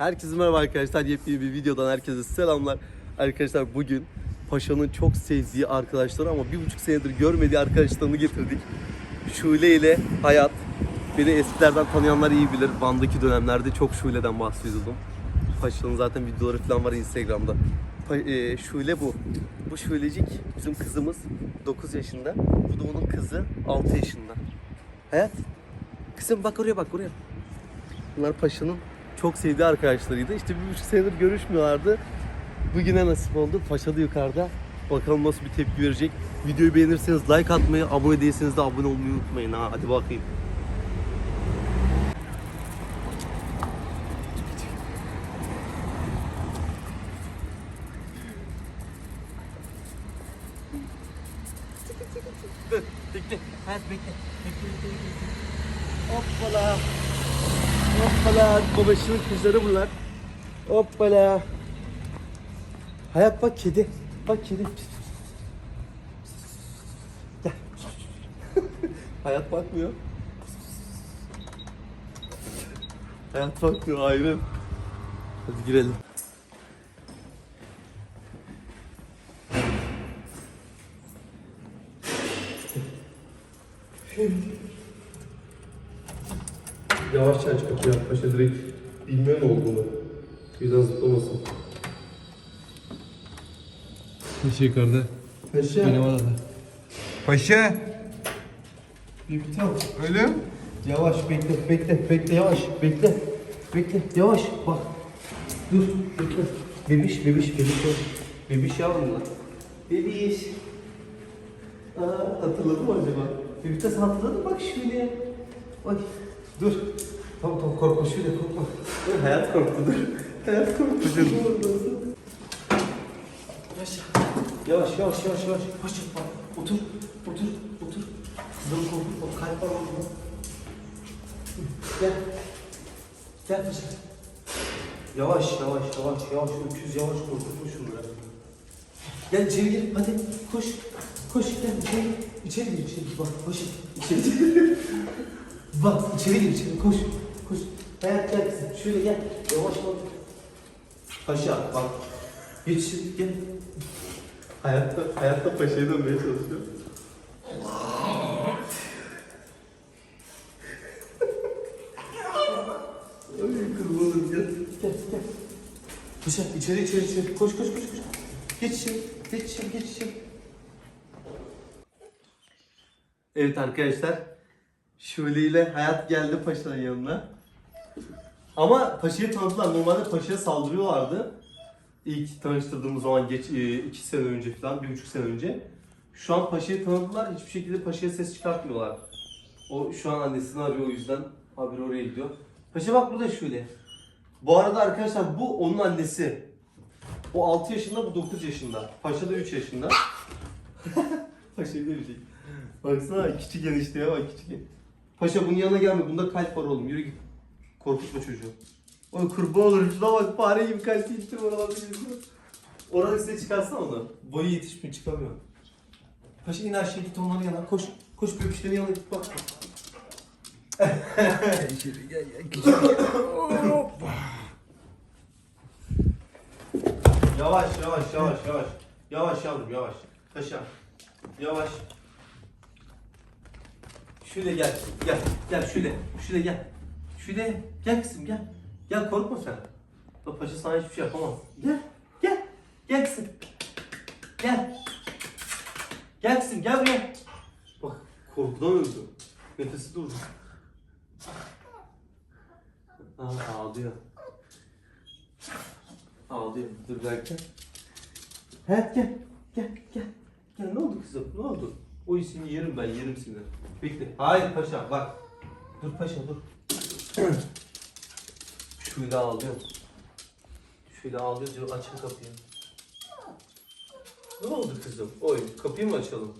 Herkese merhaba arkadaşlar. Yepyeni bir videodan herkese selamlar. Arkadaşlar bugün Paşa'nın çok sevdiği arkadaşları ama bir buçuk senedir görmediği arkadaşlarını getirdik. Şule ile Hayat. Beni eskilerden tanıyanlar iyi bilir. Van'daki dönemlerde çok Şule'den bahsediyordum. Paşa'nın zaten videoları falan var Instagram'da. Pa- e, Şule bu. Bu Şulecik bizim kızımız 9 yaşında. Bu da onun kızı 6 yaşında. Hayat. Kızım bak oraya bak oraya. Bunlar Paşa'nın çok sevdiği arkadaşlarıydı. İşte bir buçuk senedir görüşmüyorlardı. Bugüne nasip oldu. Paşa da yukarıda. Bakalım nasıl bir tepki verecek. Videoyu beğenirseniz like atmayı, abone değilseniz de abone olmayı unutmayın ha. Hadi bakayım. Dur, bekle. Hayat bekle. Bekle, bekle, bekle. Hoppala. Hoppala. Babasının kızları bunlar. Hoppala. Hayat bak kedi. Bak kedi. Gel. Hayat bakmıyor. Hayat bakmıyor ayrı. Hadi girelim. Yavaşça aç kapıyı paşa direkt bilmiyor ne olduğunu. Birden zıplamasın. Paşa yukarıda. Paşa. Benim arada. Paşa. Bir tane. Öyle mi? Yavaş bekle bekle bekle yavaş bekle. Bekle yavaş bak. Dur bekle. Bebiş bebiş bebiş yavaş. Bebiş yavrum lan. Bebiş. Aa, hatırladın mı acaba? Bir sen hatırladın bak şöyle. Bak dur. Tamam tamam korkma şöyle korkma. Dur, hayat korktu dur. Hayat korktu. Dur. Yavaş yavaş yavaş yavaş. Hoş bak. Otur. Otur. Otur. Kızım korkutma. Kalp var orada. Gel. Gel paşa. Yavaş yavaş yavaş yavaş öküz yavaş korkutma şunları. Gel içeri gir hadi koş. Koş gel içeri gir. İçeri gir içeri bak koş. İçeri gir. Bak içeri gir içeri koş. Koş. Hayat gel kızım şöyle gel. Yavaş bak. Paşa bak. Geç şimdi gel. Hayatta, hayatta paşaya dönmeye çalışıyor. Paşa içeri içeri içeri. Koş koş koş koş. Geç içeri. Geç içeri geç içeri. Evet arkadaşlar. Şule ile Hayat geldi Paşa'nın yanına. Ama Paşa'yı tanıdılar. Normalde Paşa'ya saldırıyorlardı. İlk tanıştırdığımız zaman geç e, iki sene önce falan, bir buçuk sene önce. Şu an Paşa'yı tanıdılar. Hiçbir şekilde Paşa'ya ses çıkartmıyorlar. O şu an annesini arıyor o yüzden haberi oraya gidiyor. Paşa bak burada şöyle. Bu arada arkadaşlar bu onun annesi. O 6 yaşında, bu 9 yaşında. Paşa da 3 yaşında. Paşa'yı da bir şey. Baksana küçük enişteye bak küçük. Paşa bunun yanına gelme. Bunda kalp var oğlum. Yürü git. Korkutma çocuğu. Oy kurban olurum. Şuna bak fare gibi kalp yetiştir oralarda geziyor. Orada size çıkarsana onu. Boyu yetişmiyor çıkamıyor. Paşa in aşağı git onların yanına. Koş. Koş bebişlerin yanına git bak. İçeri gel. Yavaş yavaş yavaş yavaş. Yavaş yavrum yavaş. Paşa. Yavaş. Şöyle gel. Gel. Gel şöyle. Şöyle gel. Şöyle gel kızım gel. Gel korkma sen. Bak paşa sana hiçbir şey yapamaz. Gel. Gel. Gel kızım. Gel. Gel kızım gel buraya. Bak korkudan öldü. Nefesi durdu. Aa, ağlıyor. Ağlıyor. Dur dakika. Hayat gel. Gel gel. Gel ne oldu kızım? Ne oldu? O işini yerim ben yerim seni. Bekle. Hayır paşa bak. Dur paşa dur. Şöyle ağlıyor. Şöyle ağlıyor diyor açın kapıyı. Ne oldu kızım? Oy kapıyı mı açalım?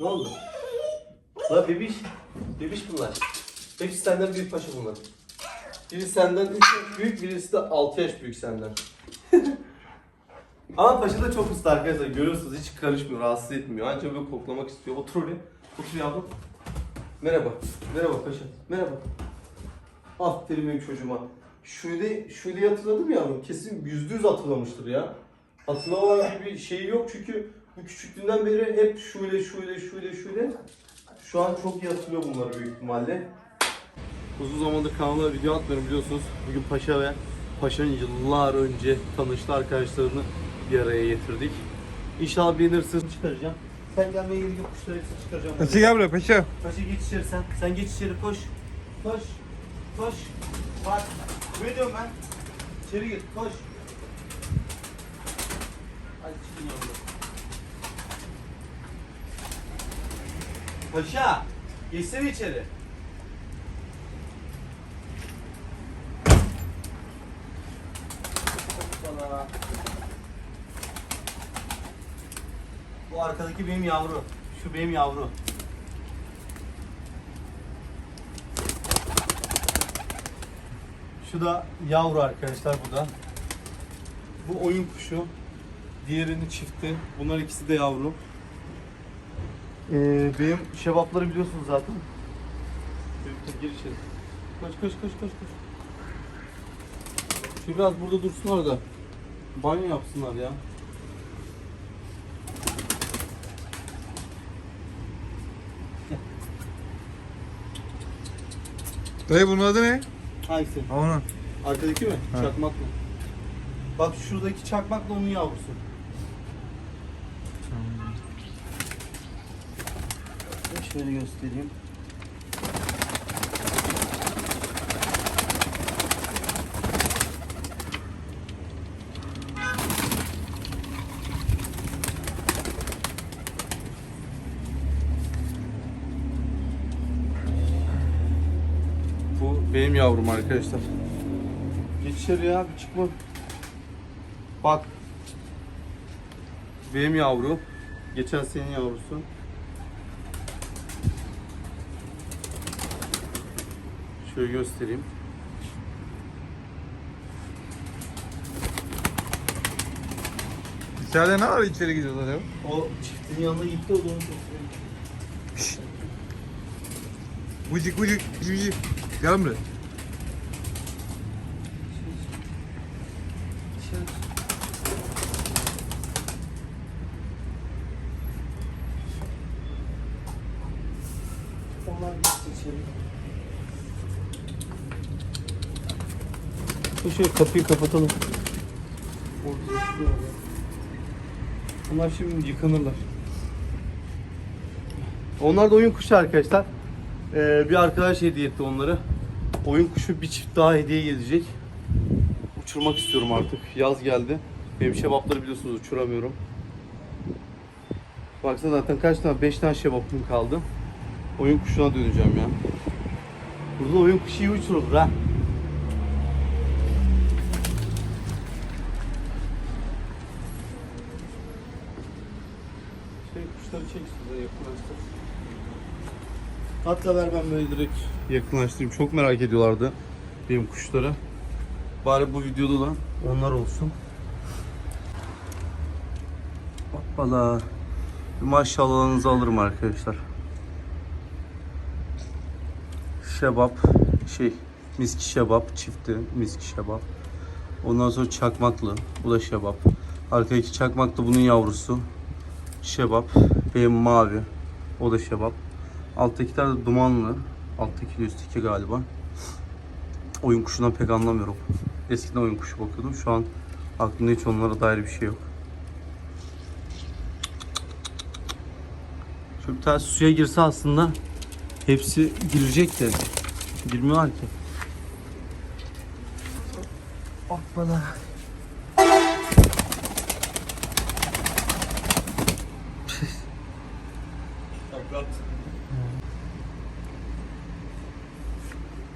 Ne oldu? La bebiş. Bebiş bunlar. Hepsi senden büyük paşa bunlar. Biri senden 3 yaş büyük, birisi de 6 yaş büyük senden. Ama paşa da çok usta arkadaşlar. Görüyorsunuz hiç karışmıyor, rahatsız etmiyor. Ancak böyle koklamak istiyor. Otur oraya. Otur yavrum. Merhaba. Merhaba paşa. Merhaba. Aferin benim çocuğuma. Şöyle, şöyle hatırladım ya kesin yüzde yüz hatırlamıştır ya. Hatırlama gibi bir şey yok çünkü bu küçüklüğünden beri hep şöyle şöyle şöyle şöyle. Şu an çok iyi hatırlıyor bunları büyük ihtimalle. Uzun zamandır kanala video atmıyorum biliyorsunuz. Bugün Paşa ve Paşa'nın yıllar önce tanıştığı arkadaşlarını bir araya getirdik. İnşallah beğenirsiniz. Çıkaracağım. Sen gelmeye gerek yok. Kuşları hepsini çıkaracağım. ben. Paşa gel buraya paşa. Paşa geç içeri sen. Sen geç içeri koş. Koş. Koş. Bak. Ne diyorum ben? İçeri git. Koş. Hadi çıkın yavrum. Paşa. Geçsene içeri. Hoppala. Arkadaki benim yavru. Şu benim yavru. Şu da yavru arkadaşlar bu da. Bu oyun kuşu. Diğerini çifti. Bunlar ikisi de yavru. Ee, benim şebapları biliyorsunuz zaten. Gir içeri. Koş koş koş koş koş. Şu biraz burada dursunlar da banyo yapsınlar ya. Dayı bunun adı ne? Hangisi? Ha onun. Arkadaki mi? Ha. Çakmak mı? Bak şuradaki çakmakla onun yavrusu. Şöyle göstereyim. Bu benim yavrum arkadaşlar. Geç içeri ya bir çıkma. Bak. Benim yavru. Geçen senin yavrusu. Şöyle göstereyim. İçeride ne var içeri gidiyoruz hadi. O çiftin yanına gitti o da onu Vıcık vıcık vıcık vıcık. Gel buraya. Dur Şöyle kapıyı kapatalım. Bunlar şimdi yıkanırlar. Onlar da oyun kuşu arkadaşlar. Ee, bir arkadaş hediye etti onları. Oyun kuşu bir çift daha hediye gelecek. Uçurmak istiyorum artık. Yaz geldi. Benim şebapları biliyorsunuz uçuramıyorum. Baksana zaten kaç tane? 5 tane şebapım kaldı. Oyun kuşuna döneceğim ya. Burada oyun kuşu iyi uçurulur ha. Şey kuşları çek size yakınlaştır. Hatta ver ben böyle direkt yakınlaştırayım. Çok merak ediyorlardı benim kuşları. Bari bu videoda da onlar olsun. Hoppala. Maşallahınızı alırım arkadaşlar. Şebap, şey, miski şebap, çifti miski şebap. Ondan sonra çakmaklı, bu da şebap. Arkadaki çakmaklı bunun yavrusu. Şebap, benim mavi, o da şebap. Alttakiler de dumanlı, alttaki de üstteki galiba. Oyun kuşundan pek anlamıyorum. Eskiden oyun kuşu bakıyordum, şu an aklımda hiç onlara dair bir şey yok. Şu bir tane suya girse aslında hepsi girecek de girmiyorlar ki. Hoppala.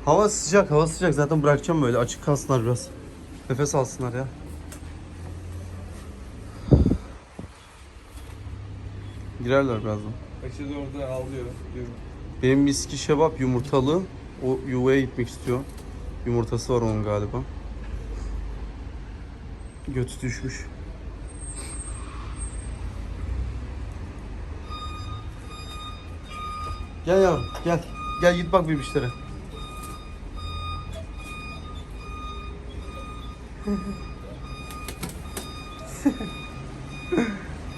Hava sıcak, hava sıcak. Zaten bırakacağım böyle. Açık kalsınlar biraz. Nefes alsınlar ya. Girerler birazdan. Paşa da orada ağlıyor. Diyorum. Benim miski şebap yumurtalı. O yuvaya gitmek istiyor. Yumurtası var onun galiba. Götü düşmüş. Gel yavrum gel. Gel git bak bebişlere.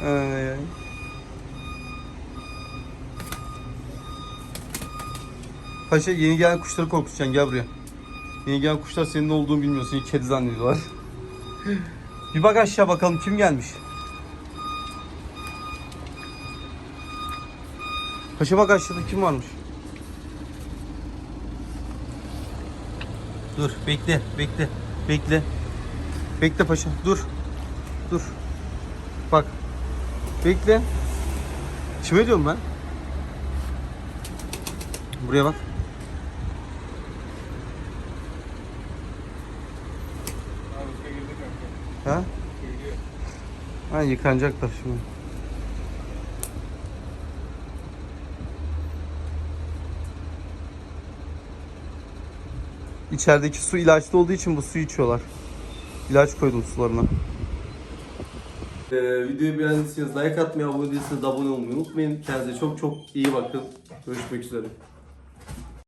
Ay, ay. Paşa yeni gelen kuşları korkutacaksın gel buraya. Yeni gelen kuşlar senin ne olduğunu bilmiyor. Seni kedi zannediyorlar. Bir bak aşağı bakalım kim gelmiş. Paşa bak aşağıda kim varmış? Dur bekle bekle bekle. Bekle paşa dur. Dur. Bak. Bekle. Kime diyorum ben? Buraya bak. Ha? Ha yıkanacaklar şimdi. İçerideki su ilaçlı olduğu için bu suyu içiyorlar. İlaç koydum sularına. Ee, videoyu beğendiyseniz like atmayı, abone değilseniz de abone olmayı unutmayın. Kendinize çok çok iyi bakın. Görüşmek üzere.